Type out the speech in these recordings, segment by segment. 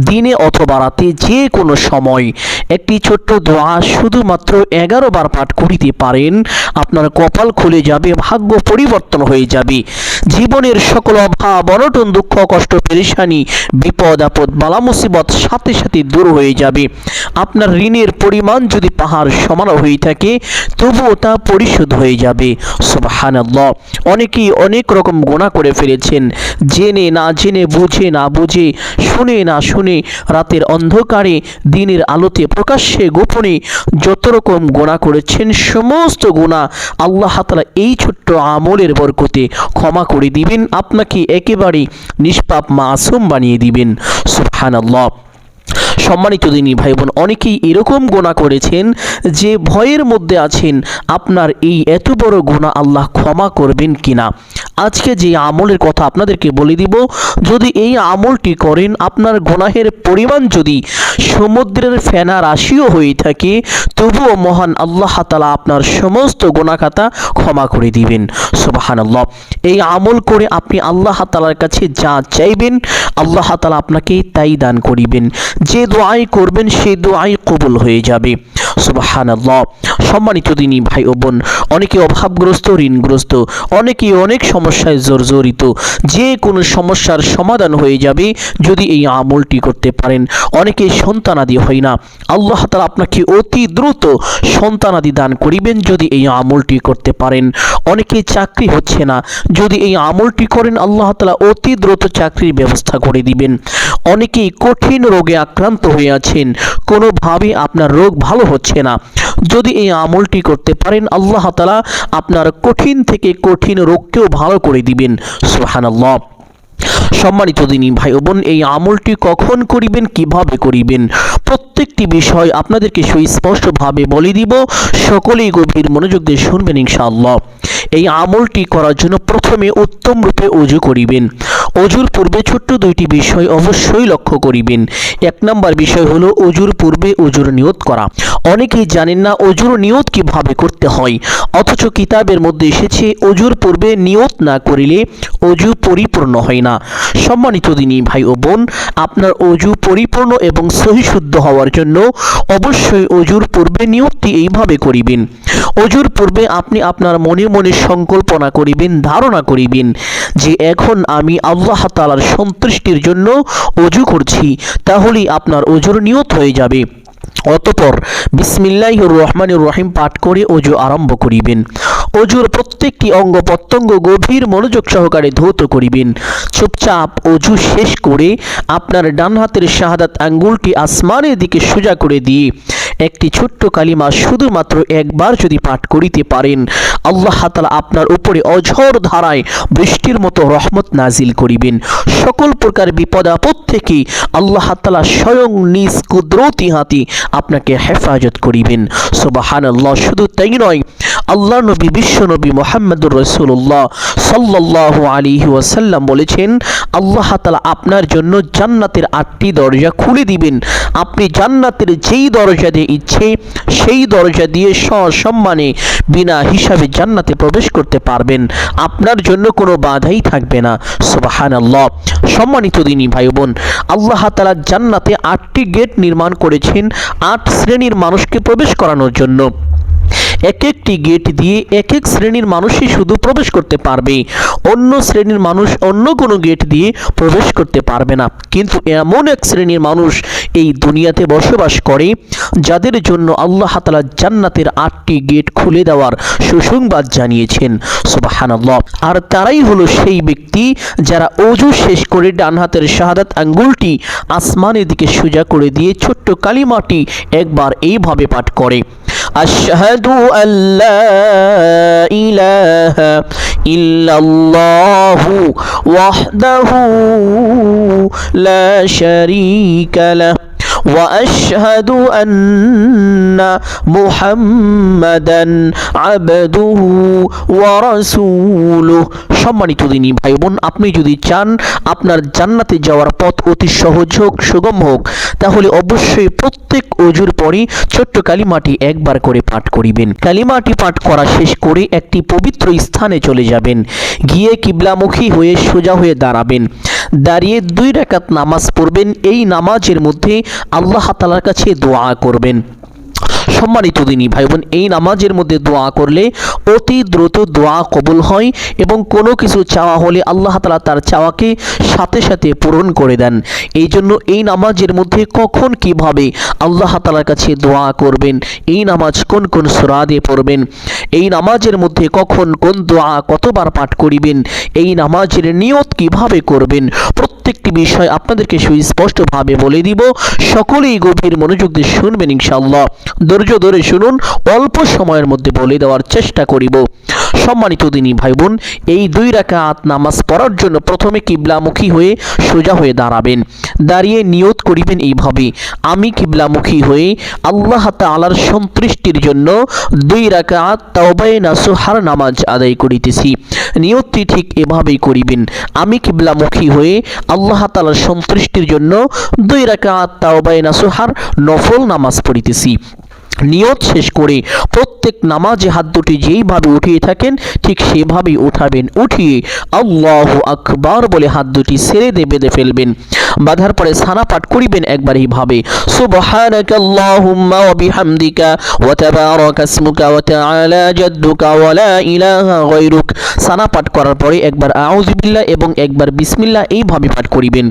দিনে অথবা রাতে যে কোনো সময় একটি ছোট্ট দোয়া শুধুমাত্র এগারো বার পাঠ করিতে পারেন। আপনার কপাল খুলে যাবে, ভাগ্য পরিবর্তন হয়ে যাবে। জীবনের সকল অভাব, অনটন দুঃখ, কষ্ট, পেরেশানি, বিপদ, আপদ, বালা মুসিবত সাথে সাথে দূর হয়ে যাবে। আপনার ঋণের পরিমাণ যদি পাহাড় সমান হয়ে থাকে, তবুও তা পরিশোধ হয়ে যাবে। অনেকেই অনেক রকম গোনা করে ফেলেছেন। জেনে না জেনে, বুঝে না বুঝে, শুনে না শুনে রাতের অন্ধকারে, দিনের আলোতে প্রকাশ্যে গোপনে যত রকম গোনা করেছেন, সমস্ত গোনা আল্লাহ তালা এই ছোট্ট আমলের বরকতে ক্ষমা করে দিবেন, আপনাকে একেবারে নিষ্পাপ মাসুম বানিয়ে দিবেন। সুবহানাল্লাহ। সম্মানিত দিনী ভাই বোন অনেকেই এরকম গোনা করেছেন যে ভয়ের মধ্যে আছেন, আপনার এই এত বড় গোনা আল্লাহ ক্ষমা করবেন কিনা? আজকে যে আমলের কথা আপনাদেরকে বলে দিব, যদি এই আমলটি করেন, আপনার গোনাহের পরিমাণ যদি সমুদ্রের ফেনা রাশিও হয়ে থাকে, তবুও মহান আল্লাহ তালা আপনার সমস্ত গোনাখাতা ক্ষমা করে দিবেন। সুবাহান আল্লাহ এই আমল করে আপনি আল্লাহ তালার কাছে যা চাইবেন, আল্লাহ তালা আপনাকে তাই দান করিবেন। যে দোয়াই করবেন সেই দোয়াই কবুল হয়ে যাবে। সুবাহান সম্মানিত দিনী ভাই ও বোন, অনেকে অভাবগ্রস্ত, ঋণগ্রস্ত, অনেকে অনেক সমস্যায় জর্জরিত। যে কোনো সমস্যার সমাধান হয়ে যাবে যদি এই আমলটি করতে পারেন। অনেকে সন্তানাদি হয় না। আল্লাহ তালা আপনাকে অতি দ্রুত সন্তানাদি দান করিবেন যদি এই আমলটি করতে পারেন। অনেকে চাকরি হচ্ছে না। যদি এই আমলটি করেন, আল্লাহ তালা অতি দ্রুত চাকরির ব্যবস্থা করে দিবেন। অনেকেই কঠিন রোগে আক্রান্ত হয়ে আছেন। কোনোভাবে আপনার রোগ ভালো হচ্ছে না। যদি এই আমলটি করতে পারেন, আল্লাহ তালা আপনার কঠিন থেকে কঠিন রোগকেও ভালো করে দিবেন। সুবহানাল্লাহ। সম্মানিত দিনী ভাই বোন, এই আমলটি কখন করিবেন, কীভাবে করিবেন, প্রত্যেকটি বিষয় আপনাদেরকে সুস্পষ্টভাবে বলে দিব। সকলেই গভীর মনোযোগ দিয়ে শুনবেন ইনশাআল্লাহ। এই আমলটি করার জন্য প্রথমে উত্তম রূপে অজু করিবেন। অজুর পূর্বে ছোট্ট দুইটি বিষয় অবশ্যই লক্ষ্য করিবেন। এক নম্বর বিষয় হলো অজুর পূর্বে অজুর নিয়ত করা। অনেকেই জানেন না অজুর নিয়ত কীভাবে করতে হয়, অথচ কিতাবের মধ্যে এসেছে, অজুর পূর্বে নিয়ত না করিলে অজু পরিপূর্ণ হয় না। সম্মানিত দিনী ভাই ও বোন, আপনার অজু পরিপূর্ণ এবং সহিশুদ্ধ হওয়ার জন্য অবশ্যই অজুর পূর্বে নিয়তটি এইভাবে করিবেন। অজুর পূর্বে আপনি আপনার মনে মনে সংকল্পনা করিবেন, ধারণা করিবেন যে এখন আমি আল্লাহ তালার সন্তুষ্টির জন্য অজু করছি, তাহলেই আপনার অজুর নিয়ত হয়ে যাবে। অতপর বিসমিল্লাহ রহমান রহিম পাঠ করে অজু আরম্ভ করিবেন। অজুর প্রত্যেকটি অঙ্গ প্রত্যঙ্গ গভীর মনোযোগ সহকারে ধৌত করিবেন। চুপচাপ অজু শেষ করে আপনার ডান হাতের শাহাদাত আঙ্গুলটি আসমানের দিকে সোজা করে দিয়ে একটি ছোট্ট কালিমা শুধুমাত্র একবার যদি পাঠ করিতে পারেন, আল্লাহ তালা আপনার উপরে অঝর ধারায় বৃষ্টির মতো রহমত নাজিল করিবেন। সকল প্রকার বিপদ আপদ থেকে আল্লাহ তালা স্বয়ং নিজ কুদরতি হাতি আপনাকে হেফাজত করিবেন। সোবাহান আল্লাহ শুধু তাই নয়, আল্লাহ নবী, বিশ্ব নবী মোহাম্মদুর রসুল্লাহ সাল্লাহ আলী ওয়াসাল্লাম বলেছেন, আল্লাহ তালা আপনার জন্য জান্নাতের আটটি দরজা খুলে দিবেন। আপনি জান্নাতের যেই দরজা দিয়ে ইচ্ছে, সেই দরজা দিয়ে সসম্মানে বিনা হিসাবে জান্নাতে প্রবেশ করতে পারবেন। আপনার জন্য কোনো বাধাই থাকবে না। সুবাহান আল্লাহ সম্মানিত দিনী ভাই বোন আল্লাহ তালা জান্নাতে আটটি গেট নির্মাণ করেছেন আট শ্রেণির মানুষকে প্রবেশ করানোর জন্য। এক একটি গেট দিয়ে এক এক শ্রেণির মানুষই শুধু প্রবেশ করতে পারবে। অন্য শ্রেণির মানুষ অন্য কোনো গেট দিয়ে প্রবেশ করতে পারবে না। কিন্তু এমন এক শ্রেণির মানুষ এই দুনিয়াতে বসবাস করে, যাদের জন্য আল্লাহ তালা জান্নাতের আটটি গেট খুলে দেওয়ার সুসংবাদ জানিয়েছেন। সুবাহানাল্লাহ। আর তারাই হলো সেই ব্যক্তি যারা অজু শেষ করে ডান হাতের শাহাদাত আঙ্গুলটি আসমানের দিকে সোজা করে দিয়ে ছোট্ট কালিমাটি একবার এইভাবে পাঠ করে। أشهد أن لا إله إلا الله وحده لا شريك له. واشهد ان محمدا عبده ورسوله সম্মানিত দিনী ভাই বোন আপনি যদি চান আপনার জান্নাতে যাওয়ার পথ অতি সহজ হোক সুগম হোক তাহলে অবশ্যই প্রত্যেক অজুর পরে ছোট্ট কালিমাটি একবার করে পাঠ করিবেন কালিমাটি পাঠ করা শেষ করে একটি পবিত্র স্থানে চলে যাবেন গিয়ে কিবলামুখী হয়ে সোজা হয়ে দাঁড়াবেন দাঁড়িয়ে দুই রেখাত নামাজ পড়বেন। এই নামাজের মধ্যে আল্লাহ তালার কাছে দোয়া করবেন। সম্মানিত দিনী ভাই বোন এই নামাজের মধ্যে দোয়া করলে অতি দ্রুত দোয়া কবুল হয় এবং কোনো কিছু চাওয়া হলে আল্লাহ তালা তার চাওয়াকে সাথে সাথে পূরণ করে দেন। এই জন্য এই নামাজের মধ্যে কখন কীভাবে আল্লাহ তালার কাছে দোয়া করবেন, এই নামাজ কোন কোন সুরা দিয়ে পড়বেন, এই নামাজের মধ্যে কখন কোন দোয়া কতবার পাঠ করিবেন, এই নামাজের নিয়ত কীভাবে করবেন প্রত্যেকটি বিষয় আপনাদেরকে সুস্পষ্টভাবে বলে দিব। সকলেই গভীর মনোযোগ দিয়ে শুনবেন ইনশাল্লাহ ধৈর্য ধরে শুনুন, অল্প সময়ের মধ্যে বলে দেওয়ার চেষ্টা করিব। সম্মানিত দিনী ভাই বোন এই দুই রাকাত নামাজ পড়ার জন্য প্রথমে কিবলামুখী হয়ে সোজা হয়ে দাঁড়াবেন। দাঁড়িয়ে নিয়ত করিবেন এইভাবে, আমি কিবলামুখী হয়ে আল্লাহ তাআলার সন্তুষ্টির জন্য দুই রাকাত তাওবায়ে নাসুহার নামাজ আদায় করিতেছি। নিয়তটি ঠিক এভাবেই করিবেন, আমি কিবলামুখী হয়ে আল্লাহ তাআলার সন্তুষ্টির জন্য দুই রাকাত তাওবায়ে নাসুহার নফল নামাজ পড়িতেছি। নিয়ত শেষ করে প্রত্যেক নামাজে হাত দুটি যেইভাবে উঠিয়ে থাকেন, ঠিক সেভাবেই উঠাবেন। উঠিয়ে আল্লাহ আকবার বলে হাত দুটি সেরে দিয়ে বেঁধে ফেলবেন। বাঁধার পরে সানা পাঠ করিবেন একবার এইভাবে। সুবহানাকা আল্লাহুম্মা ওয়া বিহামদিকা ওয়া তাবারাকা ইসমুকা ওয়া তাআলা জাদ্দুকা ওয়া লা ইলাহা গায়রুক। সানা পাঠ করার পরে একবার আউযু বিল্লাহ এবং একবার বিসমিল্লাহ এইভাবে পাঠ করিবেন।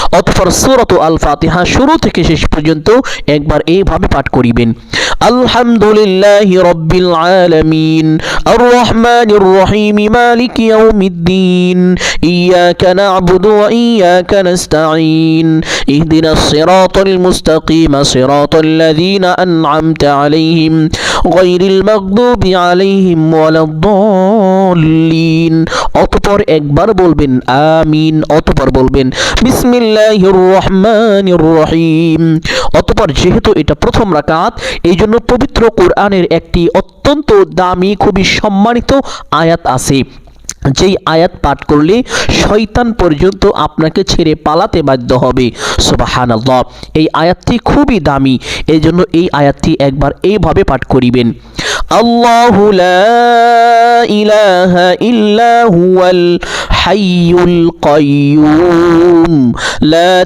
অতঃপর সূরাত আল ফাতিহা শুরু থেকে শেষ পর্যন্ত একবার এইভাবে পাঠ করিবেন। আলহামদুলিল্লাহি রাব্বিল আলামিন আর রহমানির রহিম মালিক ইয়াউমিদ্দিন ইয়াকা না'বুদু ওয়া ইয়াকা নাস্তাঈন, ইহদিনাস সিরাতাল মুস্তাকিম সিরাতাল লাযীনা আন'আমতা আলাইহিম গায়রিল মাগদুবি আলাইহিম ওয়ালাদ-দাল্লিন একবার বলবেন, আমিন। অতপর বলবেন, বিসমিল্লাহির রহমানির রহিম। অতপর যেহেতু এটা প্রথম রাকাত এই জন্য পবিত্র কোরআনের একটি অত্যন্ত দামি, খুবই সম্মানিত আয়াত আছে। যেই আয়াত পাঠ করলে শয়তান পর্যন্ত আপনাকে ছেড়ে পালাতে বাধ্য হবে। সুবহানাল্লাহ। এই আয়াতটি খুবই দামি। এই জন্য এই আয়াতটি একবার এইভাবে পাঠ করিবেন। আল্লাহু লা ইলাহা ইল্লা হুয়াল হাইয়ুল কাইয়ুম। লা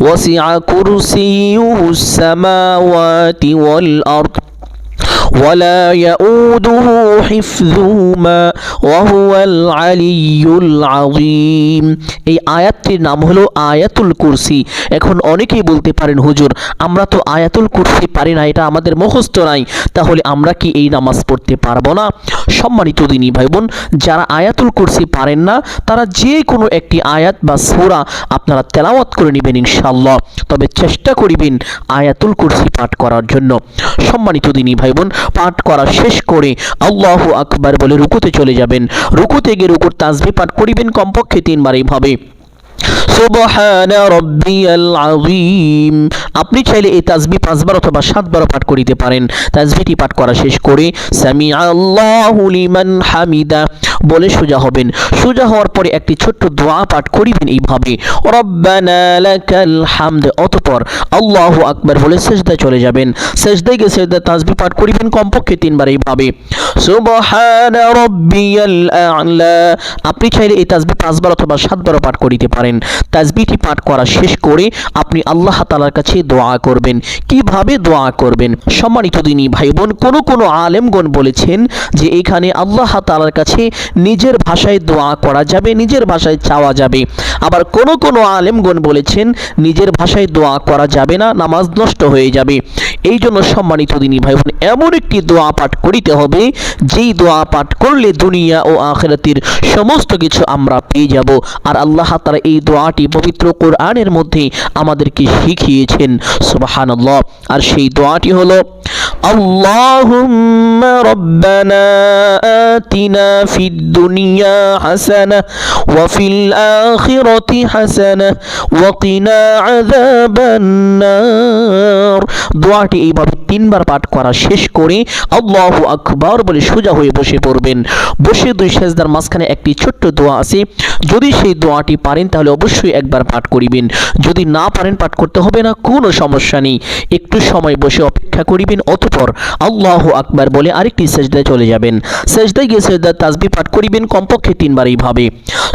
وسع كرسيه السماوات والأرض ولا يؤوده حفظهما وهو العلي العظيم এই আয়াতটির নাম হলো আয়াতুল কুরসি এখন অনেকেই বলতে পারেন হুজুর আমরা তো আয়াতুল কুরসি পারি না এটা আমাদের মুখস্থ নাই তাহলে আমরা কি এই নামাজ পড়তে পারবো না সম্মানিত দিনী ভাই বোন যারা আয়াতুল কুরসি পারেন না তারা যে কোনো একটি আয়াত বা সূরা আপনারা তেলাওয়াত করে নেবেন ইনশাআল্লাহ তবে চেষ্টা করিবেন আয়াতুল কুরসি পাঠ করার জন্য সম্মানিত দিনী ভাই বোন পাঠ করা শেষ করে আল্লাহ আকবার বলে রুকুতে চলে যাবেন। রুকুতে গিয়ে রুকুর তাজবি পাঠ করিবেন কমপক্ষে তিনবার এইভাবে আপনি চাইলে এই তাজবি পাঁচবার অথবা সাতবার পাঠ করিতে পারেন। তাজবিটি পাঠ করা শেষ করে সামি আল্লাহ হামিদা। বলে সোজা হবেন। সোজা হওয়ার পরে একটি ছোট্ট দোয়া পাঠ করিবেন এইভাবে অতঃপর আল্লাহু আকবার বলে সেজদায় চলে যাবেন। সেজদায় গিয়ে তাসবিহ পাঠ করিবেন কমপক্ষে তিনবার এইভাবে আপনি চাইলে এই তাজবি পাঁচবার অথবা সাতবারও পাঠ করিতে পারেন। তাজবিটি পাঠ করা শেষ করে আপনি আল্লাহ তালার কাছে দোয়া করবেন। কীভাবে দোয়া করবেন? সম্মানিত দিনী ভাই বোন কোনো কোনো আলেমগণ বলেছেন যে এখানে আল্লাহ তালার কাছে নিজের ভাষায় দোয়া করা যাবে, নিজের ভাষায় চাওয়া যাবে। আবার কোন কোন আলেমগণ বলেছেন, নিজের ভাষায় দোয়া করা যাবে না, নামাজ নষ্ট হয়ে যাবে। এই জন্য সম্মানিত দিনী ভাই বোন এমন একটি দোয়া পাঠ করিতে হবে, যেই দোয়া পাঠ করলে দুনিয়া ও আখেরাতের সমস্ত কিছু আমরা পেয়ে যাব। আর আল্লাহ তাআলা এই দোয়াটি পবিত্র কোরআনের মধ্যে আমাদেরকে শিখিয়েছেন, সুবহানাল্লাহ। আর সেই দোয়াটি হলো اللهم ربنا آتنا في الدنيا حسنة وفي الآخرة حسنة وقنا عذاب النار দোয়াটি এইভাবে তিনবার পাঠ করা শেষ করে আল্লাহ আকবার বলে সোজা হয়ে বসে পড়বেন বসে দুই সেজদার মাঝখানে একটি ছোট্ট দোয়া আছে যদি সেই দোয়াটি পারেন তাহলে অবশ্যই একবার পাঠ করিবেন যদি না পারেন পাঠ করতে হবে না কোনো সমস্যা নেই একটু সময় বসে অপেক্ষা করিবেন অতঃপর আল্লাহ আকবার বলে আরেকটি সেজদায় চলে যাবেন সেজদায় গিয়ে সেজদার তাসবি পাঠ করিবেন কমপক্ষে তিনবার এইভাবে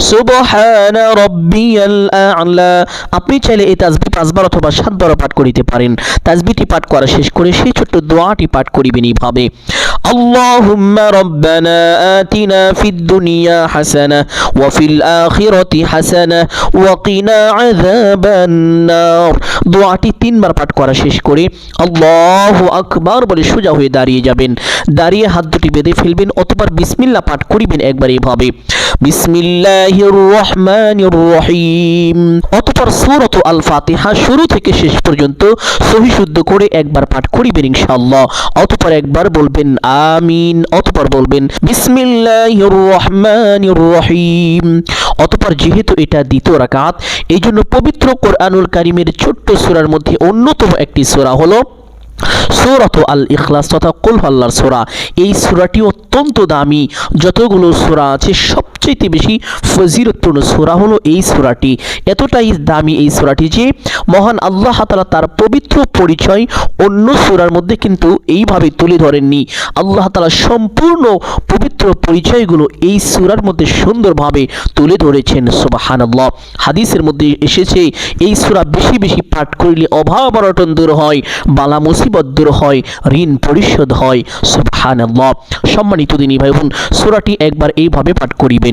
সুবহানা রব্বিয়াল আ'লা আপনি চাইলে এই তাসবি পাঁচবার অথবা সাতবারও পাঠ করিতে পারেন তাসবিটি পাঠ করা শেষ করে সেই ছোট্ট দোয়াটি পাঠ করিবেন এইভাবে اللهم ربنا آتنا في الدنيا حسنة وفي الآخرة حسنة وقنا عذاب النار দোয়াটি তিনবার পাঠ করা শেষ করে আল্লাহ আকবার বলে সোজা হয়ে দাঁড়িয়ে যাবেন। দাঁড়িয়ে হাত দুটি বেঁধে ফেলবেন অতবার বিসমিল্লাহ পাঠ করিবেন একবার এইভাবে বিসমিল্লাহির রহমানির রহিম অতপর আল ফাতিহা শুরু থেকে শেষ পর্যন্ত সহি শুদ্ধ করে একবার পাঠ করিবেন ইনশাআল্লাহ। অতপর একবার বলবেন আমিন, অতপর বলবেন বিসমিল্লাহির রহমানির রহিম অতপর যেহেতু এটা দ্বিতীয় রাকাত এই জন্য পবিত্র কোরআনুল কারিমের ছোট্ট সূরার মধ্যে অন্যতম একটি সূরা হলো সূরাত আল ইখলাস তথা কুলহল্লার সোরা। এই সোরাটি অত্যন্ত দামি। যতগুলো সোরা আছে সবচেয়ে বেশি ফজিলতপূর্ণ সূরা হলো এই সূরাটি। এতটাই দামি এই সূরাটি যে মহান আল্লাহ তাআলা তার পবিত্র পরিচয় অন্য সূরার মধ্যে কিন্তু এইভাবে তুলে ধরেননি। আল্লাহ তাআলা সম্পূর্ণ পবিত্র পরিচয়গুলো এই সুরার মধ্যে সুন্দরভাবে তুলে ধরেছেন, সুবহানাল্লাহ। হাদিসের মধ্যে এসেছে, এই সূরা বেশি বেশি পাঠ করিলে অভাব অনটন দূর হয়, বালা মুসিবত দূর হয়, ঋণ পরিশোধ হয়, সুবহানাল্লাহ। সম্মানিত দিনী ভাই বোন সূরাটি একবার এইভাবে পাঠ করিবেন।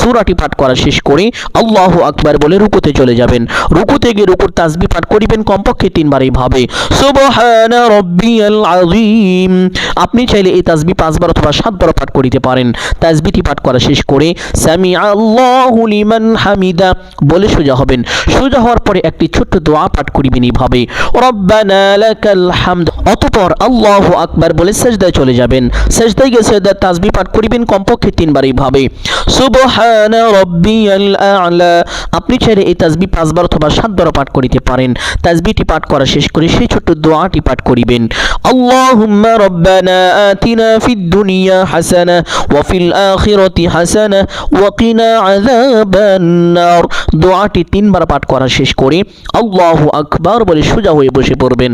সূরাটি পাঠ করা শেষ করে, আল্লাহ আকবার বলে রুকুতে চলে যাবেন। রুকুতে গিয়ে রুকুর তাসবিহ পাঠ করিবেন কমপক্ষে তিনবার এইভাবে আপনি চাইলে এই তাসবিহ পাঁচবার অথবা সাতবার পাঠ করিতে পারেন। তাসবিহটি পাঠ করা শেষ করে সামি আল্লাহু লিমান হামিদা বলে সোজা হবেন। সোজা হওয়ার পরে একটি ছোট্ট দোয়া পাঠ করিবেন এইভাবে, রব্বানা লাকাল হামদ। অতঃপর আল্লাহু আকবার বলে সেজদায় চলে যাবেন। সেজদায় গিয়ে সেজদার তাসবিহ পাঠ করিবেন কমপক্ষে তিনবার এইভাবে সুবহানা আপনি চাইলে এই তাসবিহ পাঁচবার অথবা সাতবার পাঠ করিতে পারেন। তাসবিহটি পাঠ করা শেষ করে সেই ছোট্ট দোয়াটি পাঠ করিবেন। আল্লাহুম্মা রব্বানা আতিনা ফিদ দুনিয়া হাসানা, ওয়া ফিল আখিরাতি হাসানা, ওয়া কিনা আযাবান নার দোয়াটি তিনবার পাঠ করা শেষ করে আল্লাহু আকবার বলে সোজা হয়ে বসে পড়বেন।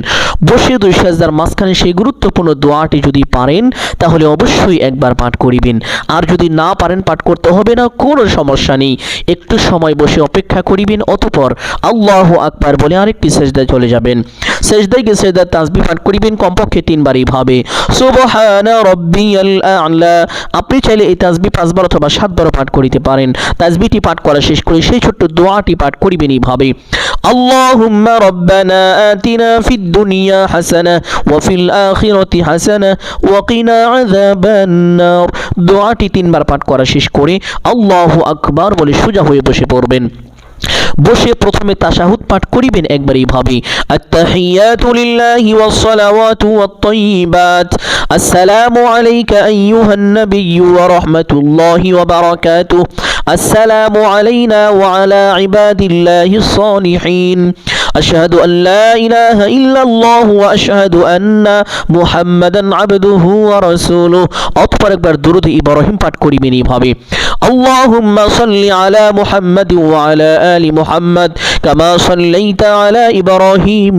বসে দুই সাজদার মাঝখানে সেই গুরুত্বপূর্ণ দোয়াটি যদি পারেন, তাহলে অবশ্যই একবার পাঠ করিবেন। আর যদি না পারেন, পাঠ করতে হবে না। কোনো সমস্যা নেই। একটু সময় বসে অপেক্ষা করিবেন, অতপর আল্লাহ আকবার বলে আরেকটি সেজদায় চলে যাবেন। সেজদায় গিয়ে সেজদার তাজবি পাঠ করিবেন, কমপক্ষে তিনবার এইভাবে আপনি চাইলে এই তাসবিহ পাঁচবার অথবা সাতবার পাঠ করিতে পারেন। তাজবিটি পাঠ করা শেষ করে সেই ছোট্ট দোয়াটি পাঠ করিবেন এইভাবে আতিনা ফিদ দুনিয়া হাসানা, ওয়া ফিল আখিরাতি হাসানা, ওয়া কিনা আযাবান নার দোয়াটি তিনবার পাঠ করা শেষ করে আকবার বলে সোজা হয়ে বসে পড়বেন। বসে প্রথমে তাশাহুদ পাঠ করিবেন একবার এইভাবে আত্তাহিয়াতু লিল্লাহি ওয়াস সালাওয়াতু ওয়াত তাইয়িবাত। আসসালামু আলাইকা আইয়ুহান নাবিয়্যু ওয়া রাহমাতুল্লাহি ওয়া বারাকাতুহু। আসসালামু আলাইনা ওয়া আলা ইবাদিল্লাহিস সালিহিন أشهد أن لا إله إلا الله وأشهد أن محمدا عبده ورسوله অতপর একবার দুরুদ ইব্রাহিম পাঠ করিবেন এইভাবে اللهم صل على محمد وعلى آل محمد كما صليت على إبراهيم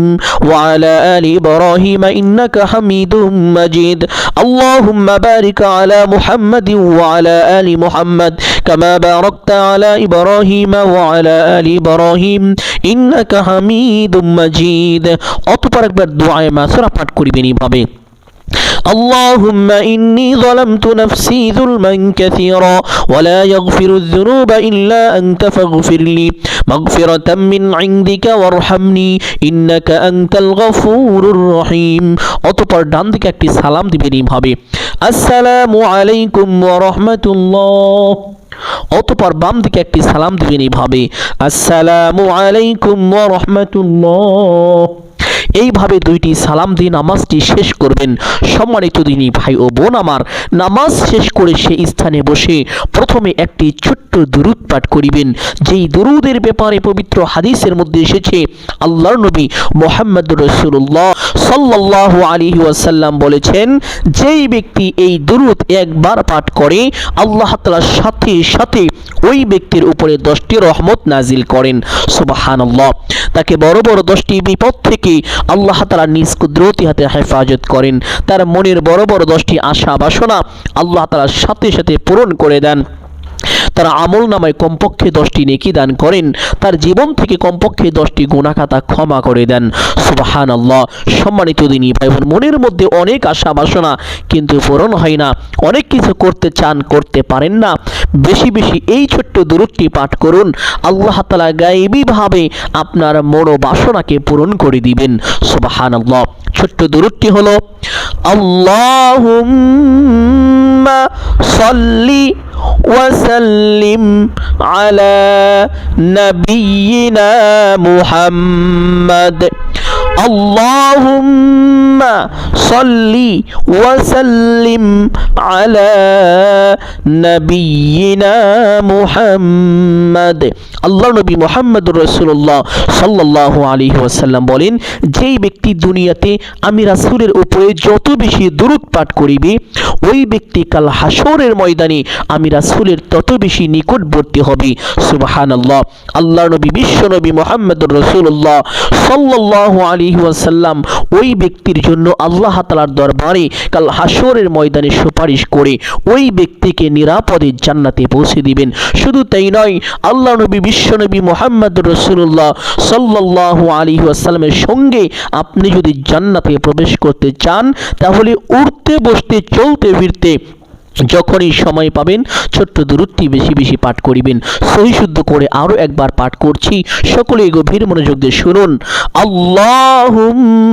وعلى آل إبراهيم إنك حميد مجيد اللهم بارك على محمد وعلى آل محمد كما باركت على إبراهيم وعلى آل إبراهيم إنك حميد مجيد অতপর একবার দোয়ায় মাসুরা পাঠ করিবেন এইভাবে اللهم إني ظلمت نفسي ظلما كثيرا ولا يغفر الذنوب إلا أنت فاغفر لي مغفرة من عندك وارحمني إنك أنت الغفور الرحيم অতপর ডান দিকে একটি সালাম দিবেন এইভাবে আসসালামু আলাইকুম ওয়া রাহমাতুল্লাহ অতপর বাম দিকে একটি সালাম দিবেন এইভাবে আসসালামু আলাইকুম রহমতুল্লাহ। এইভাবে দুইটি সালাম দিয়ে নামাজটি শেষ করবেন। সম্মানিত দিনী ভাই ও বোন আমার, নামাজ শেষ করে সে স্থানে বসে প্রথমে একটি ছোট্ট দুরুদ পাঠ করিবেন। যেই দুরুদের ব্যাপারে পবিত্র হাদিসের মধ্যে এসেছে, আল্লাহর নবী মোহাম্মদ রসুল্লাহ সাল্লাহ আলী ওয়াসাল্লাম বলেছেন, যেই ব্যক্তি এই দুরুদ একবার পাঠ করে, আল্লাহ তালার সাথে সাথে ওই ব্যক্তির উপরে দশটি রহমত নাজিল করেন। সুবাহানাল্লাহ। তাকে বড় বড় দশটি বিপদ থেকে আল্লাহ তালা নিজ কুদরতি হাতে হেফাজত করেন। তার মনের বড় বড় দশটি আশা বাসনা আল্লাহ তালার সাথে সাথে পূরণ করে দেন। তারা আমল নামায় কমপক্ষে দশটি নেকি দান করেন। তার জীবন থেকে কমপক্ষে দশটি গুণাখাতা ক্ষমা করে দেন। সুবাহান আল্লাহ সম্মানিত দিনী ভাই বোন মনের মধ্যে অনেক আশা বাসনা, কিন্তু পূরণ হয় না। অনেক কিছু করতে চান, করতে পারেন না। বেশি বেশি এই ছোট্ট দূরত্বটি পাঠ করুন। আল্লাহ তালা গায়েবীভাবে আপনার মনোবাসনাকে পূরণ করে দিবেন। সুবাহান আল্লাহ ছোট্ট দূরত্বটি হলো আল্লাহ সাল্লি وسلم على نبينا محمد اللهم صل وسلم على نبينا محمد আল্লাহ নবী মোহাম্মদ রসুল্লাহ সাল্লাহ আলী ওয়াসাল্লাম বলেন যেই ব্যক্তি দুনিয়াতে আমি রাসুলের উপরে যত বেশি দূরত পাঠ করিবে ওই ব্যক্তি কাল হাসরের ময়দানে আমি রাসুলের তত বেশি নিকটবর্তী হবে সুবাহান আল্লাহ আল্লাহ নবী বিশ্ব নবী মোহাম্মদ রসুল্লাহ সাল্লাহ আলী ওয়াসাল্লাম ওই ব্যক্তির জন্য আল্লাহ তালার দরবারে কাল হাসরের ময়দানে সুপারিশ করে ওই ব্যক্তিকে নিরাপদে জান্নাতে পৌঁছে দিবেন। শুধু তাই নয়, আল্লাহ নবী বিশ্বনবী মোহাম্মদ রসুল্লাহ সাল্লাহ আলী সঙ্গে আপনি যদি জান্নাতে প্রবেশ করতে চান, তাহলে উঠতে বসতে, চলতে ফিরতে যখনই সময় পাবেন, ছোট্ট দূরত্বটি বেশি বেশি পাঠ করিবেন। সহি শুদ্ধ করে আরও একবার পাঠ করছি। সকলে গভীর মনোযোগ দিয়ে শুনুন। আল্লাহুম্মা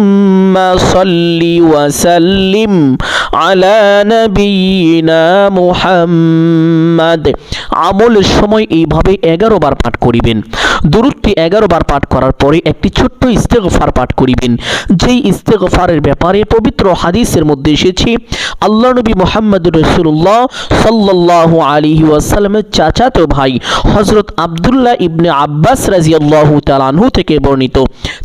সাল্লি ওয়া সাল্লিম আলা নবিয়িনা মুহাম্মাদ। আমলের সময় এইভাবে এগারো বার পাঠ করিবেন। দূরত্বটি এগারো বার পাঠ করার পরে একটি ছোট্ট ইস্তেগফার পাঠ করিবেন। যেই ইস্তেগফারের ব্যাপারে পবিত্র হাদিসের মধ্যে এসেছে, আল্লাহ নবী মোহাম্মদ রসুল্লাহ সাল্লাহ আলী ওয়াসাল্লামের চাচাতো ভাই হজরত আবদুল্লাহ ইবনে আব্বাস রাজিয়াল্লাহু তালানহু থেকে বর্ণিত।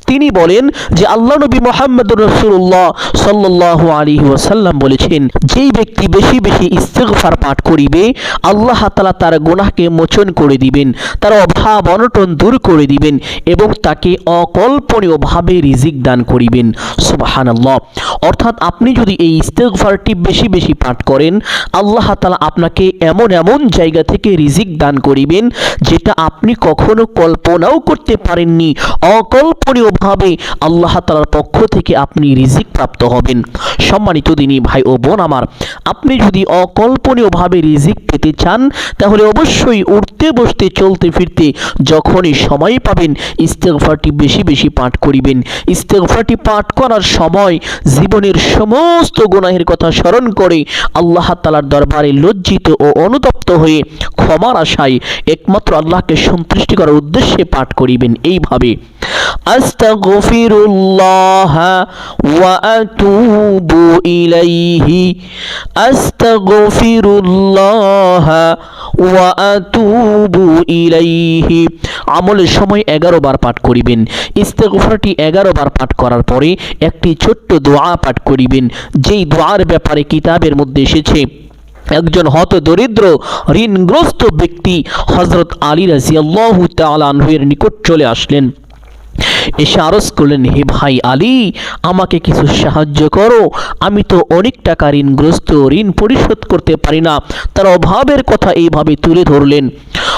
তিনি বলেন যে আল্লাহ নবী মোহাম্মদ রসুল্লাহ সাল্লাহ আলী ওয়াসাল্লাম বলেছেন, যেই ব্যক্তি বেশি বেশি ইস্তেগফার পাঠ করিবে, আল্লাহ তালা তার গুনাহকে মোচন করে দিবেন, তার অভাব অনটন দূর করে দিবেন এবং তাকে অকল্পনীয়ভাবে রিজিক দান করিবেন। সুবাহান আল্লাহ অর্থাৎ আপনি যদি এই ইস্তেগফারটি বেশি বেশি পাঠ করেন আল্লাহ তালা আপনাকে এমন এমন জায়গা থেকে রিজিক দান করিবেন, যেটা আপনি কখনো কল্পনাও করতে পারেননি। অকল্পনীয়ভাবে আল্লাহ তালার পক্ষ থেকে আপনি রিজিক প্রাপ্ত হবেন। সম্মানিত দিনী ভাই ও বোন আমার, আপনি যদি অকল্পনীয়ভাবে রিজিক পেতে চান, তাহলে অবশ্যই উঠতে বসতে চলতে ফিরতে যখনই সময় পাবেন, ইস্তেগফারটি বেশি বেশি পাঠ করিবেন। ইস্তেগফারটি পাঠ করার সময় জীবনের সমস্ত গুনাহের কথা স্মরণ করে আল্লাহ তালার দরবারে লজ্জিত ও অনুতপ্ত হয়ে ক্ষমার আশায় একমাত্র আল্লাহকে সন্তুষ্টি করার উদ্দেশ্যে পাঠ করিবেন এইভাবে। আস্তাগফিরুল্লাহ ওয়া আতুবু ইলাইহি। আস্তাগফিরুল্লাহ ওয়া আতুবু ইলাইহি। আমলের সময় এগারো বার পাঠ করিবেন। ইস্তেগফারটি এগারো বার পাঠ করার পরে একটি ছোট্ট দোয়া পাঠ করিবেন। যেই দোয়ার ব্যাপারে কিতাবের মধ্যে এসেছে একজন হত দরিদ্র, ঋণগ্রস্ত ব্যক্তি হজরত আলী রাজিয়াল্লাহু তালানহুয়ের নিকট চলে আসলেন। এসে আরজ করলেন, হে ভাই আলী, আমাকে কিছু সাহায্য করো। আমি তো অনেক টাকা ঋণগ্রস্ত, ঋণ পরিশোধ করতে পারি না। তার অভাবের কথা এইভাবে তুলে ধরলেন।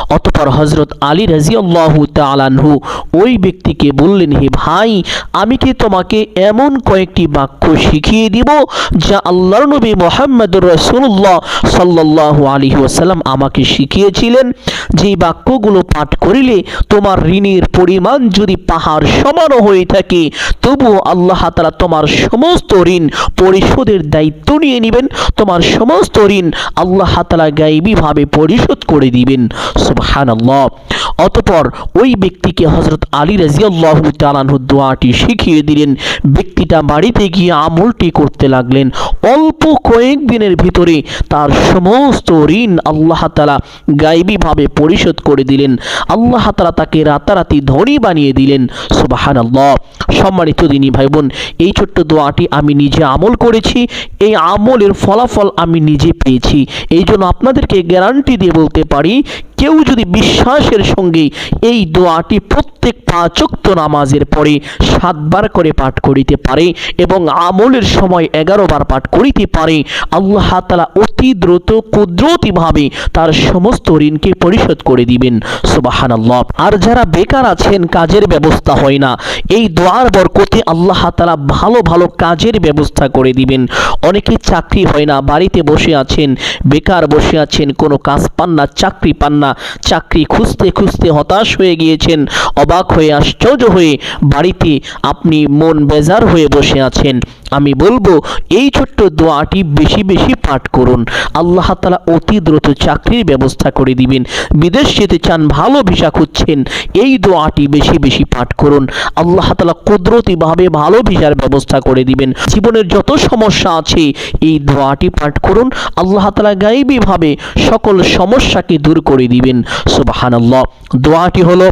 অতপর হজরত আলী রাজিয়াল্লাহু তালানহু ওই ব্যক্তিকে বললেন, হে ভাই, আমি কি তোমাকে এমন কয়েকটি বাক্য শিখিয়ে দিব যা আল্লাহর নবী মোহাম্মদুর রসুল্লাহ সাল্লাহ আলী ওয়াসাল্লাম আমাকে শিখিয়েছিলেন? যে বাক্যগুলো পাঠ করিলে তোমার ঋণের পরিমাণ যদি পাহাড় সমানও হয়ে থাকে, তবুও আল্লাহ তালা তোমার সমস্ত ঋণ পরিশোধের দায়িত্ব নিয়ে নেবেন। তোমার সমস্ত ঋণ আল্লাহ তালা গাইবীভাবে পরিশোধ করে দিবেন। সুবহান অতপর ওই ব্যক্তিকে হজরত আলী রাজিয়াল্লাহ তালানহু দোয়াটি শিখিয়ে দিলেন। ব্যক্তিটা বাড়িতে গিয়ে আমলটি করতে লাগলেন। অল্প কয়েক দিনের ভিতরে তার সমস্ত ঋণ আল্লাহ তালা গাইবীভাবে পরিশোধ করে দিলেন। আল্লাহ তালা তাকে রাতারাতি ধনী বানিয়ে দিলেন। সুবাহান আল্লাহ সম্মানিত দিনী ভাই বোন এই ছোট্ট দোয়াটি আমি নিজে আমল করেছি। এই আমলের ফলাফল আমি নিজে পেয়েছি। এই জন্য আপনাদেরকে গ্যারান্টি দিয়ে বলতে পারি কেউ যদি বিশ্বাসের সঙ্গে এই দোয়াটি প্রত্যেক পাঁচক্ত নামাজের পরে সাতবার করে পাঠ করিতে পারে এবং আমলের সময় এগারো বার পাঠ করিতে পারে, আল্লাহ তালা অতি দ্রুত, কুদরতিভাবে তার সমস্ত ঋণকে পরিশোধ করে দিবেন। সুবাহান আর যারা বেকার আছেন, কাজের ব্যবস্থা হয় না। এই দোয়ার বরকতে আল্লাহ তালা ভালো ভালো কাজের ব্যবস্থা করে দিবেন। অনেকে চাকরি হয় না, বাড়িতে বসে আছেন, বেকার বসে আছেন, কোনো কাজ পান না, চাকরি পান না, চাকরি খুঁজতে খুঁজতে হতাশ হয়ে গিয়েছেন, অবাক হয়ে, আশ্চর্য হয়ে, বাড়িতে আপনি মন বেজার হয়ে বসে আছেন। আমি বলব, এই ছোট্ট দোয়াটি বেশি বেশি পাঠ করুন। আল্লাহ তালা অতি দ্রুত চাকরির ব্যবস্থা করে দিবেন। বিদেশ যেতে চান, ভালো ভিসা খুঁজছেন, এই দোয়াটি বেশি বেশি পাঠ করুন। আল্লাহ তালা কুদরতিভাবে ভালো ভিসার ব্যবস্থা করে দিবেন। জীবনের যত সমস্যা আছে, এই দোয়াটি পাঠ করুন। আল্লাহ তালা গাইবীভাবে সকল সমস্যাকে দূর করে দিবেন। সুবাহানাল্লাহ। দোয়াটি হলো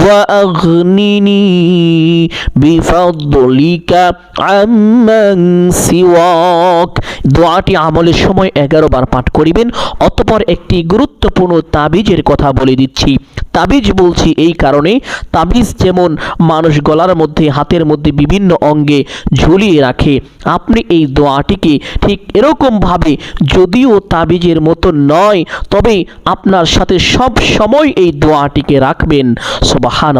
وأغنني بفضلك عمن سواك দোয়াটি আমলের সময় এগারো বার পাঠ করিবেন অতপর একটি গুরুত্বপূর্ণ তাবিজের কথা বলে দিচ্ছি তাবিজ বলছি এই কারণে। তাবিজ যেমন মানুষ গলার মধ্যে, হাতের মধ্যে বিভিন্ন অঙ্গে ঝুলিয়ে রাখে। আপনি এই দোয়াটিকে ঠিক এরকমভাবে যদিও তাবিজের মতো নয়, তবে আপনার সাথে সব সময় এই দোয়াটিকে রাখবেন। সুবাহান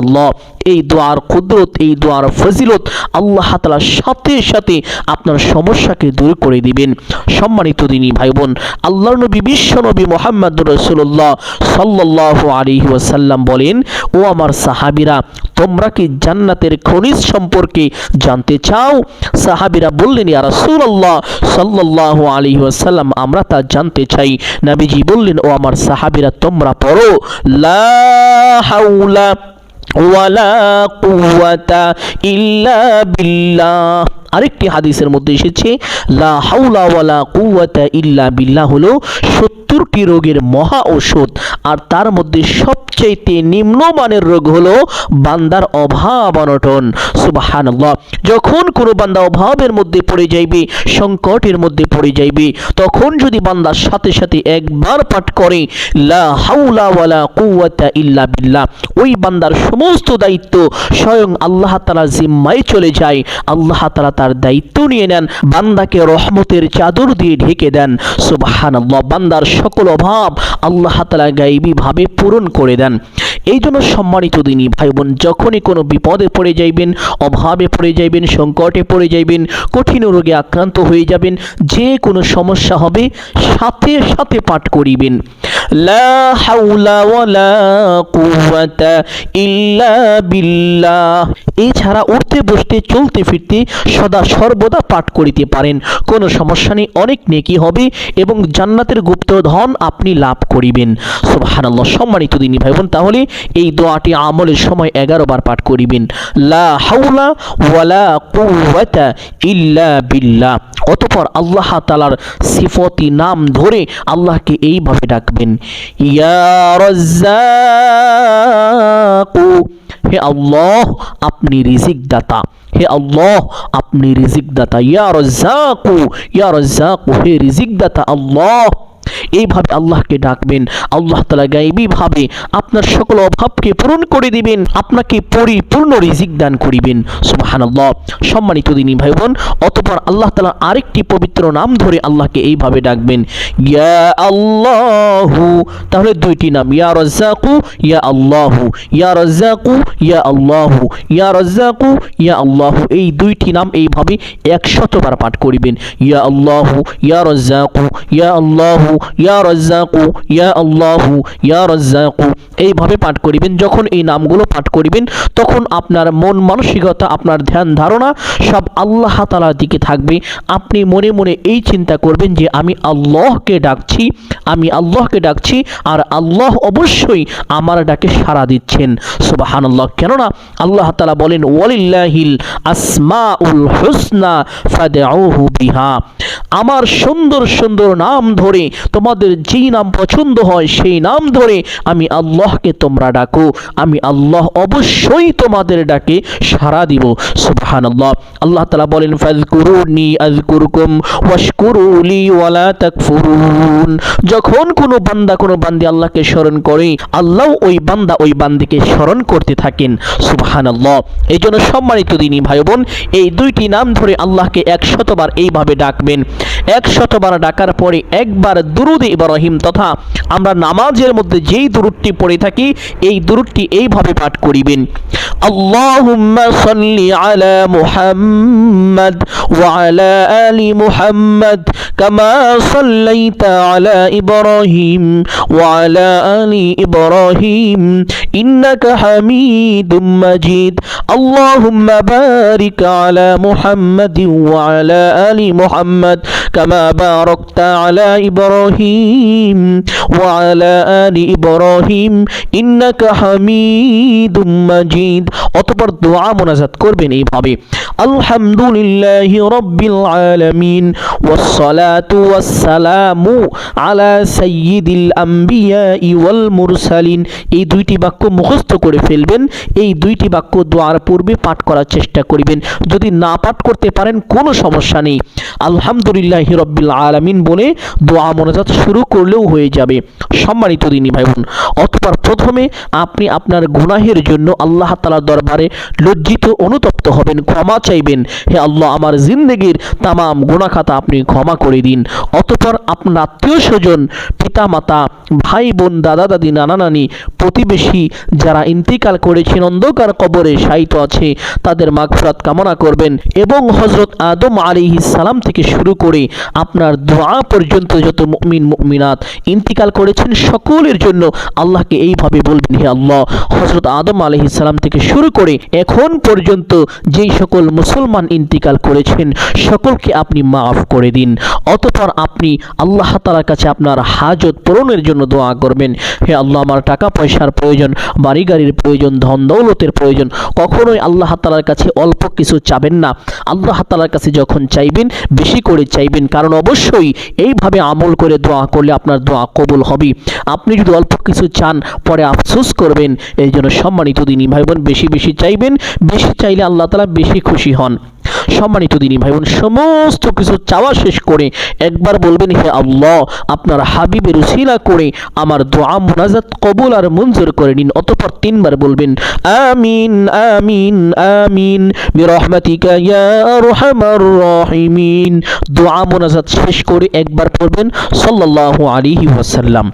এই দোয়ার কুদরত, এই দোয়ার ফজিলত আল্লাহ তালার সাথে সাথে আপনার সমস্যাকে দূর করে দিবেন। সম্মানিত দিনী ভাই বোন আল্লাহ নবী, বিশ্ব নবী মোহাম্মদ রসুল্লাহ সাল্লাহ আলী ওয়াসাল্লাম বলেন, ও আমার সাহাবিরা, তোমরা কি জান্নাতের খনিজ সম্পর্কে জানতে চাও? সাহাবিরা বললেন, ইয়া রাসূলুল্লাহ সাল্লাল্লাহু আলাইহি ওয়াসাল্লাম, আমরা তা জানতে চাই। নবীজি বললেন, ও আমার সাহাবিরা, তোমরা পড়ো, লা হাওলা ওয়ালা কুওয়াতা ইল্লা বিল্লাহ। আরেকটি হাদিসের মধ্যে এসেছে, লা হাওলা ওয়ালা কুওয়াতা ইল্লা বিল্লাহ হলো সত্তরটি রোগের মহা ঔষধ আর তার মধ্যে সবচাইতে নিম্নমানের রোগ হলো বান্দার অভাব অনটন। সুবহানাল্লাহ। যখন কোনো বান্দা অভাবের মধ্যে পড়ে যাইবে, সংকটের মধ্যে পড়ে যাইবে, তখন যদি বান্দার সাথে সাথে একবার পাঠ করে, লা হাওলা ওয়ালা কুওয়াতা ইল্লা বিল্লাহ, ওই বান্দার সমস্ত দায়িত্ব স্বয়ং আল্লাহ তাআলার জিম্মায় চলে যায়। আল্লাহ তাআলা তার দায়িত্ব নিয়ে নেন, বান্দাকে রহমতের চাদর দিয়ে ঢেকে দেন। সুবহানাল্লাহ। বান্দার সকল অভাব আল্লাহ তাআলা গাইবীভাবে পূরণ করে দেন। এই জন্য সম্মানিত দিনী ভাই বোন যখনই কোনো বিপদে পড়ে যাইবেন, অভাবে পড়ে যাইবেন, সংকটে পড়ে যাইবেন, কঠিন রোগে আক্রান্ত হয়ে যাবেন, যে কোনো সমস্যা হবে সাথে সাথে পাঠ করিবেন। ইল্লা এছাড়া উঠতে, বসতে, চলতে, ফিরতে সদা সর্বদা পাঠ করিতে পারেন। কোনো সমস্যা নেই, অনেক নেকি হবে এবং জান্নাতের গুপ্ত ধন আপনি লাভ করিবেন। সুবহানাল্লাহ, সম্মানিত দিনী ভাই বোন তাহলে এই দোয়াটি আমলের সময় এগারো বার পাঠ করিবেন। লা হাওলা ওয়ালা কুওয়াতা ইল্লা বিল্লাহ। অতঃপর আল্লাহ তালার সিফতি নাম ধরে আল্লাহকে এইভাবে ডাকবেন, ইয়া হে আল্লাহ আপনি রিজিক দাতা হে আল্লাহ আপনি রিজিক দাতা ইয়া রাজ্জাকু, ইয়া হে রিজিক দাতা আল্লাহ এইভাবে আল্লাহকে ডাকবেন। আল্লাহ তালা গাইবীভাবে আপনার সকল অভাবকে পূরণ করে দিবেন, আপনাকে পরিপূর্ণ রিজিক দান করিবেন। সুবহানাল্লাহ। সম্মানিত দিনী ভাই বোন অতপর আল্লাহ তালা আরেকটি পবিত্র নাম ধরে আল্লাহকে এইভাবে ডাকবেন। ইয়া আল্লাহু, তাহলে দুইটি নাম। ইয়া রাজ্জাকু, ইয়া আল্লাহু। ইয়া রাজ্জাকু, ইয়া আল্লাহু। ইয়া রাজ্জাকু, ইয়া আল্লাহু। এই দুইটি নাম এইভাবে একশতবার পাঠ করিবেন। ইয়া আল্লাহু, ইয়া রাজ্জাকু, ইয়া আল্লাহু। ইয়া রাজ্জাকু, ইয়া আল্লাহু, ইয়া রাজ্জাকু। এইভাবে পাঠ করিবেন। যখন এই নামগুলো পাঠ করিবেন, তখন আপনার মন মানসিকতা, আপনার ধ্যান ধারণা সব আল্লাহ তালার দিকে থাকবে। আপনি মনে মনে এই চিন্তা করবেন যে, আমি আল্লাহকে ডাকছি, আমি আল্লাহকে ডাকছি, আর আল্লাহ অবশ্যই আমার ডাকে সাড়া দিচ্ছেন। সুবাহানাল্লাহ। কেননা আল্লাহ তালা বলেন, ওয়ালিল্লাহিল আসমাউল হুসনা ফাদউহু বিহা। আমার সুন্দর সুন্দর নাম ধরে তোমাদের যেই নাম পছন্দ হয়, সেই নাম ধরে আমি আল্লাহকে তোমরা ডাকো। আমি আল্লাহ অবশ্যই তোমাদের ডাকে সাড়া দিব। সুবহানাল্লাহ। আল্লাহ তাআলা বলেন, ফাযকুরুনি আযকুরকুম ওয়াশকুরুলি ওয়ালা তাকফুরুন। যখন কোনো বান্দা কোনো বান্দি আল্লাহকে স্মরণ করে, আল্লাহ ওই বান্দা ওই বান্দিকে স্মরণ করতে থাকেন, সুবহানাল্লাহ। এই জন্য সম্মানিত দিনী ভাই বোন এই দুইটি নাম ধরে আল্লাহকে একশতবার এইভাবে ডাকবেন। একশতবার ডাকার পরে একবার দুরুদ ইব্রাহিম তথা আমরা নামাজের মধ্যে যেই দুরুদটি পড়ে থাকি, এই দুরুদটি এইভাবে পাঠ করিবেন। আল্লাহুম্মা সাল্লি আলা মুহাম্মদ ওয়া আলা আলি মুহাম্মদ ইব্রাহিম ওয়া আলা আলি ইব্রাহিম ইন্নাকা হামিদুম মাজিদ আল্লাহুম্মা বারিক আলা মুহাম্মাদিন ওয়া আলা আলি মুহাম্মদ কামা বারাকতা আলা ইব্রাহিম ওয়া আলা আলি ইব্রাহিম ইন্নাকা হামিদুম মাজিদ অতঃপর দোয়া মোনাজাত করবেন এইভাবে। আলহামদুলিল্লাহি রাব্বিল আলামিন। এই দুইটি বাক্য মুখস্থ করে ফেলবেন, এই দুইটি বাক্য দোয়ার পূর্বে পাঠ করার চেষ্টা করিবেন। যদি না পাঠ করতে পারেন, কোনো সমস্যা নেই। আলহামদুলিল্লাহি রাব্বিল আলামিন বলে দোয়া মোনাজাত শুরু করলেও হয়ে যাবে। সম্মানিত দিনী ভাই বোন অতঃপর প্রথমে আপনি আপনার গুনাহের জন্য আল্লাহ তালার দরবারে লজ্জিত অনুতপ্ত হবেন, ক্ষমা চাইবেন। হে আল্লাহ, আমার জিন্দগির তামাম গুণাখাতা আপনি ক্ষমা করে দিন। অতপর আপনার আত্মীয় স্বজন পিতা মাতা ভাই, বোন, দাদা, দাদি, নানা, নানি, প্রতিবেশী যারা ইন্তিকাল করেছেন, অন্ধকার কবরে শায়িত আছে, তাদের মাগফিরাত কামনা করবেন। এবং হজরত আদম আলাইহিস সালাম থেকে শুরু করে আপনার দোয়া পর্যন্ত যত মুমিন, মুমিনাত ইন্তিকাল করেছেন, সকলের জন্য আল্লাহকে এইভাবে বলবেন, হে আল্লাহ। হজরত আদম আলাইহিস সালাম থেকে শুরু করে এখন পর্যন্ত যেই সকল মুসলমান ইন্তিকাল করেছেন, সকলকে আপনি মাফ করে দিন। অতঃপর আপনি আল্লাহ তালার কাছে আপনার হাজত পূরণের জন্য দোয়া করবেন। হে আল্লাহ, আমার টাকা পয়সার প্রয়োজন, বাড়ি গাড়ির প্রয়োজন, ধন দৌলতের প্রয়োজন, কখনোই আল্লাহ তালার কাছে অল্প কিছু চাবেন না। আল্লাহ তালার কাছে যখন চাইবেন, বেশি করে চাইবেন, কারণ অবশ্যই এইভাবে আমল করে দোয়া করলে আপনার দোয়া কবুল হবে। আপনি যদি অল্প কিছু চান, পরে আফসোস করবেন, এই জন্য সম্মানিত দিনী ভাই বোন বেশি বেশি চাইবেন, বেশি চাইলে আল্লাহ তালা বেশি খুশি হন। সম্মানিত দিনী ভাই বোন সমস্ত কিছু চাওয়া শেষ করে একবার বলবেন, হে আল্লাহ, আপনার হাবিবের উসিলা করে আমার দোয়া মোনাজাত কবুল আর মঞ্জুর করে নিন। অতঃপর তিনবার বলবেন, আমিন আমিন আমিন, বিরহমাতিকা ইয়া আরহামার রাহিমিন। দোয়া মোনাজাত শেষ করে একবার পড়বেন, সাল্লাল্লাহু আলাইহি ওয়াসাল্লাম।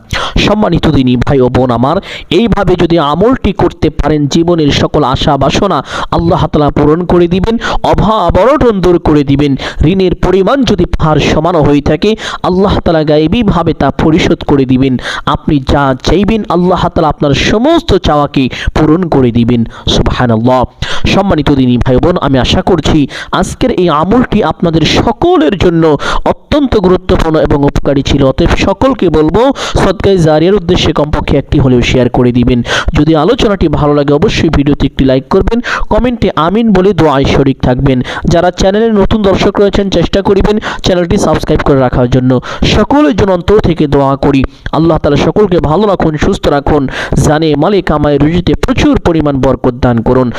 সম্মানিত দিনী ভাই ও বোন আমার, এইভাবে যদি আমলটি করতে পারেন, জীবনের সকল আশা বাসনা আল্লাহ তালা পূরণ করে দিবেন, অভাব অনটন দূর করে দিবেন। ঋণের পরিমাণ যদি ভার সমান হয়ে থাকে, আল্লাহ তালা গায়েবীভাবে তা পরিশোধ করে দিবেন। আপনি যা চাইবেন, আল্লাহ তালা আপনার সমস্ত চাওয়াকে পূরণ করে দিবেন। সুবহানাল্লাহ। সম্মানিত দিনী ভাই বোন আমি আশা করছি আজকের এই আমলটি আপনাদের সকলের জন্য অত্যন্ত গুরুত্বপূর্ণ এবং উপকারী ছিল। অতএব সকলকে বলব সদকায় জারিয়ার উদ্দেশ্যে কমপক্ষে একটি হলেও শেয়ার করে দিবেন। যদি আলোচনাটি ভালো লাগে অবশ্যই ভিডিওতে একটি লাইক করবেন, কমেন্টে আমিন বলে দোয়ায় শরিক থাকবেন। যারা চ্যানেলের নতুন দর্শক রয়েছেন, চেষ্টা করিবেন চ্যানেলটি সাবস্ক্রাইব করে রাখার জন্য। সকলের জন্য অন্তর থেকে দোয়া করি। আল্লাহ তালা সকলকে ভালো রাখুন, সুস্থ রাখুন। জানে মালে কামায় রুজিতে প্রচুর পরিমাণ বরকত দান করুন।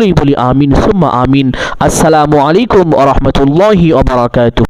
সকলেই বলি আমিন সুম্মা আমিন। আসসালামু আলাইকুম আ রহমতুল্লাহি